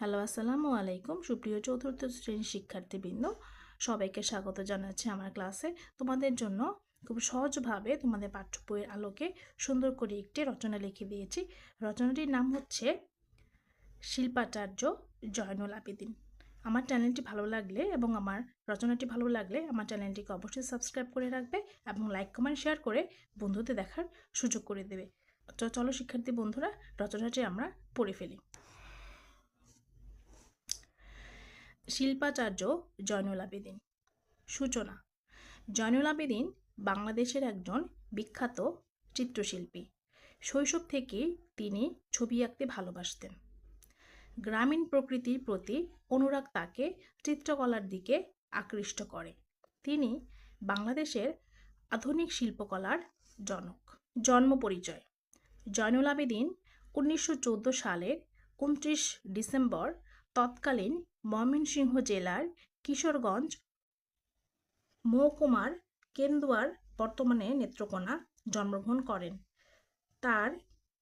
Hello, আসসালামু আলাইকুম। সুপ্রিয় চতুর্থ শ্রেণির শিক্ষার্থীবৃন্দ, সবাইকে স্বাগত জানাচ্ছি আমার ক্লাসে। তোমাদের জন্য খুব সহজভাবে তোমাদের পাঠ্য বইয়ের আলোকে সুন্দর করে একটি রচনা লিখে দিয়েছি। রচনাটির নাম হচ্ছে শিল্পাচার্য জয়নুল আবেদিন। আমার চ্যানেলটি ভালো লাগলে এবং আমার রচনাটি ভালো লাগলে আমার চ্যানেলটিকে অবশ্যই সাবস্ক্রাইব করে রাখবে এবং লাইক, কমেন্ট, শেয়ার করে বন্ধুদের দেখার সুযোগ করে দেবে। চলো শিক্ষার্থী বন্ধুরা, রচনাটি আমরা পড়ে ফেলি। শিল্পাচার্য জয়নুল আবেদিন। সূচনা। জয়নুল আবেদিন বাংলাদেশের একজন বিখ্যাত চিত্রশিল্পী। শৈশব থেকেই তিনি ছবি আঁকতে ভালোবাসতেন। গ্রামীণ প্রকৃতির প্রতি অনুরাগ তাকে চিত্রকলার দিকে আকৃষ্ট করে। তিনি বাংলাদেশের আধুনিক শিল্পকলার জনক। জন্ম পরিচয়। জয়নুল আবেদিন উনিশশো চোদ্দ সালের উনত্রিশ ডিসেম্বর তৎকালীন ময়মনসিংহ জেলার কিশোরগঞ্জ মহকুমার কেন্দুয়ার বর্তমানে নেত্রকোনা জন্মগ্রহণ করেন। তার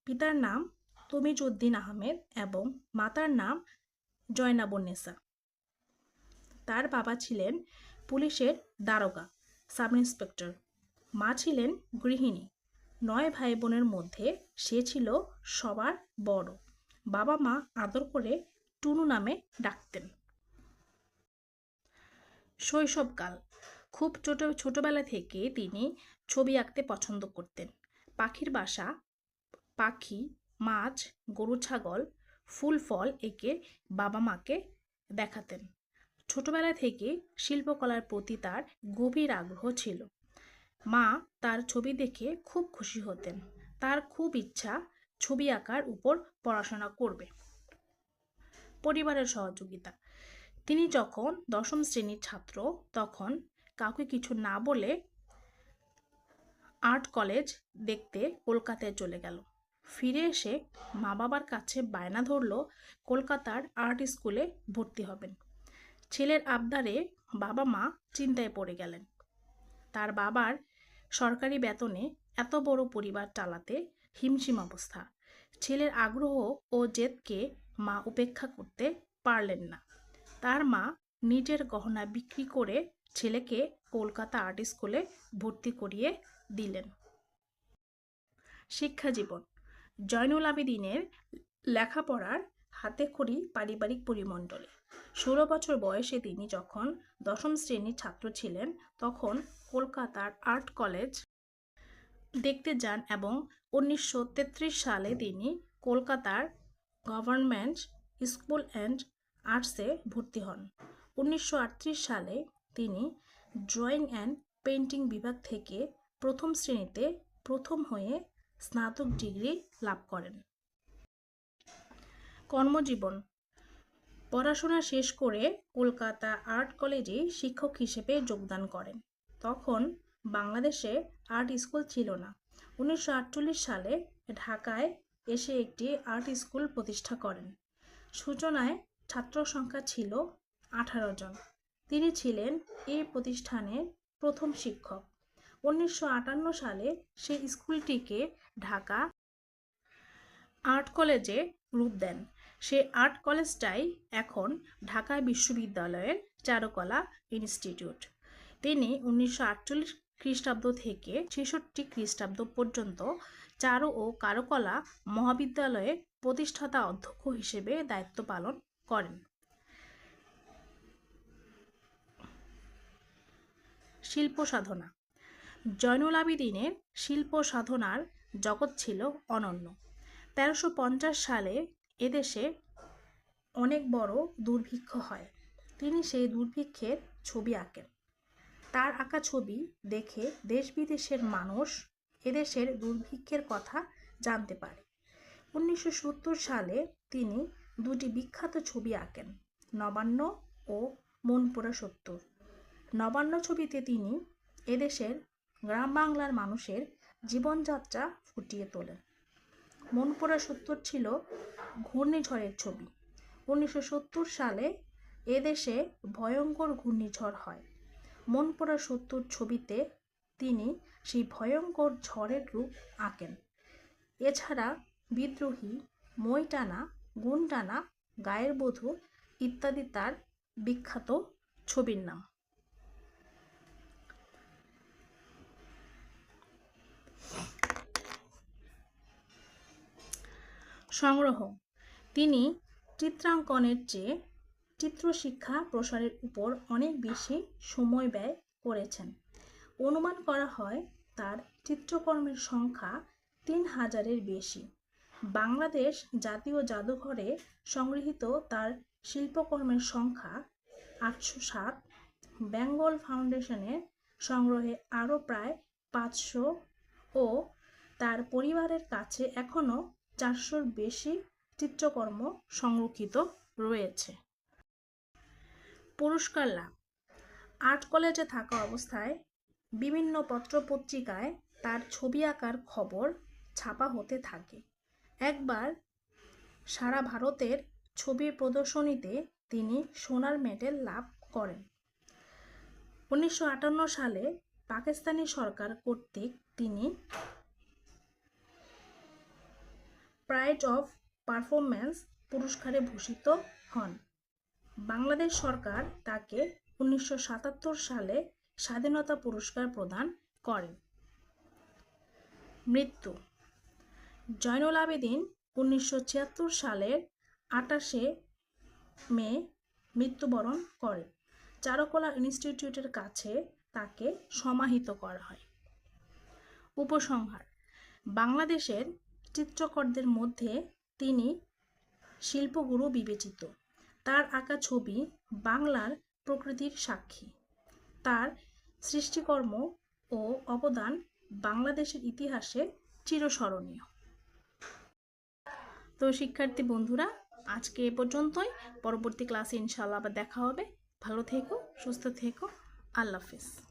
পিতার নাম তমিজউদ্দিন আহমেদ এবং মাতার নাম জয়নাবুন্নেসা তার বাবা ছিলেন পুলিশের দারোগা, সাব ইন্সপেক্টর। মা ছিলেন গৃহিণী। নয় ভাই বোনের মধ্যে সে ছিল সবার বড়। বাবা মা আদর করে টুনু নামে ডাকতেন। শৈশবকাল। খুব ছোট, ছোটবেলা থেকে তিনি ছবি আঁকতে পছন্দ করতেন। পাখির বাসা, পাখি, মাছ, গরু, ছাগল, ফুল, ফল এঁকে বাবা মাকে দেখাতেন। ছোটবেলা থেকে শিল্পকলার প্রতি তার গভীর আগ্রহ ছিল। মা তার ছবি দেখে খুব খুশি হতেন। তার খুব ইচ্ছা ছবি আঁকার উপর পড়াশোনা করবে। পরিবারের সহযোগিতা। তিনি যখন দশম শ্রেণির ছাত্র, তখন কাউকে কিছু না বলে আর্ট কলেজ দেখতে কলকাতায় চলে গেল। ফিরে এসে মা বাবার কাছে বায়না ধরল, কলকাতার আর্ট স্কুলে ভর্তি হবেন। ছেলের আবদারে বাবা মা চিন্তায় পড়ে গেলেন। তার বাবার সরকারি বেতনে এত বড় পরিবার চালাতে হিমশিম অবস্থা। ছেলের আগ্রহ ও জেদকে মা উপেক্ষা করতে পারলেন না। তার মা নিজের গহনা বিক্রি করে ছেলেকে কলকাতা আর্ট স্কুলে ভর্তি করিয়ে দিলেন। শিক্ষা জীবন। জয়নুল আবেদিনের লেখাপড়ার হাতে খড়ি পারিবারিক পরিমণ্ডলে। ষোলো বছর বয়সে তিনি যখন দশম শ্রেণির ছাত্র ছিলেন, তখন কলকাতার আর্ট কলেজ দেখতে যান এবং উনিশশো তেত্রিশ সালে তিনি কলকাতার গভর্নমেন্ট স্কুল অ্যান্ড আর্টসে ভর্তি হন। উনিশশো আটত্রিশ সালে তিনি ড্রয়িং অ্যান্ড পেন্টিং বিভাগ থেকে প্রথম শ্রেণীতে প্রথম হয়ে স্নাতক ডিগ্রি লাভ করেন। কর্মজীবন। পড়াশোনা শেষ করে কলকাতা আর্ট কলেজে শিক্ষক হিসেবে যোগদান করেন। তখন বাংলাদেশে আর্ট স্কুল ছিল না। উনিশশো আটচল্লিশ সালে ঢাকায় এসে একটি আর্ট স্কুল প্রতিষ্ঠা করেন। সূচনায় ছাত্র সংখ্যা ছিল আঠারো জন। তিনি ছিলেন এই প্রতিষ্ঠানের প্রথম শিক্ষক। উনিশশো সালে সেই স্কুলটিকে ঢাকা আর্ট কলেজে রূপ দেন। সেই আর্ট কলেজটাই এখন ঢাকা বিশ্ববিদ্যালয়ের চারুকলা ইনস্টিটিউট। তিনি উনিশশো আটচল্লিশ খ্রিস্টাব্দ থেকে ছেষট্টি খ্রিস্টাব্দ পর্যন্ত চারু ও কারুকলা মহাবিদ্যালয়ের প্রতিষ্ঠাতা অধ্যক্ষ হিসেবে দায়িত্ব পালন করেন। শিল্প সাধনা। জয়নুল আবেদিনের শিল্প সাধনার জগৎ ছিল অনন্য। তেরোশো সালে এদেশে অনেক বড় দুর্ভিক্ষ হয়। তিনি সেই দুর্ভিক্ষের ছবি আঁকেন। তার আঁকা ছবি দেখে দেশ বিদেশের মানুষ এদেশের দুর্ভিক্ষের কথা জানতে পারে। উনিশশো সত্তর সালে তিনি দুটি বিখ্যাত ছবি আঁকেন, নবান্ন ও মনপুরা সত্তর। নবান্ন ছবিতে তিনি এদেশের গ্রাম বাংলার মানুষের জীবনযাত্রা ফুটিয়ে তোলেন। মনপুরা সত্তর ছিল ঘূর্ণিঝড়ের ছবি। উনিশশো সত্তর সালে এদেশে ভয়ঙ্কর ঘূর্ণিঝড় হয়। মনপুরা সত্তর ছবিতে তিনি সেই ভয়ঙ্কর ঝড়ের রূপ আঁকেন। এছাড়া বিদ্রোহী মই টানা গুণ টানা গায়ের বধূ ইত্যাদি তার বিখ্যাত ছবির নাম। সংগ্রহ। তিনি চিত্রাঙ্কনের চেয়ে চিত্রশিক্ষা প্রসারের উপর অনেক বেশি সময় ব্যয় করেছেন। অনুমান করা হয় তার চিত্রকর্মের সংখ্যা তিন হাজারের বেশি। বাংলাদেশ জাতীয় জাদুঘরে সংগৃহীত তার শিল্পকর্মের সংখ্যা আটশো সাত। বেঙ্গল ফাউন্ডেশনের সংগ্রহে আরও প্রায় পাঁচশো ও তার পরিবারের কাছে এখনও চারশোর বেশি চিত্রকর্ম সংরক্ষিত রয়েছে। পুরস্কার লাভ। আর্ট কলেজে থাকা অবস্থায় বিভিন্ন পত্রপত্রিকায় তার ছবি আঁকার খবর ছাপা হতে থাকে। একবার সারা ভারতের ছবির প্রদর্শনীতে তিনি সোনার মেডেল লাভ করেন। উনিশশো আটান্ন সালে পাকিস্তানি সরকার কর্তৃক তিনি প্রাইড অফ পারফরম্যান্স পুরস্কারে ভূষিত হন। বাংলাদেশ সরকার তাকে উনিশশো সাতাত্তর সালে স্বাধীনতা পুরস্কার প্রদান করেন। মৃত্যু, জয়নুল আবেদিন উনিশশো ছিয়াত্তর সালের আটাশে মে মৃত্যুবরণ করে। চারুকলা ইনস্টিটিউটের কাছে তাকে সমাহিত করা হয়। উপসংহার, বাংলাদেশের চিত্রকরদের মধ্যে তিনি শিল্পগুরু বিবেচিত। তার আঁকা ছবি বাংলার প্রকৃতির সাক্ষী। তার সৃষ্টিকর্ম ও অবদান বাংলাদেশের ইতিহাসে চিরস্মরণীয়। তো শিক্ষার্থী বন্ধুরা, আজকে এ পর্যন্তই। পরবর্তী ক্লাসে ইনশাল্লাহ আবার দেখা হবে। ভালো থেকো, সুস্থ থেকো। আল্লাহ হাফিজ।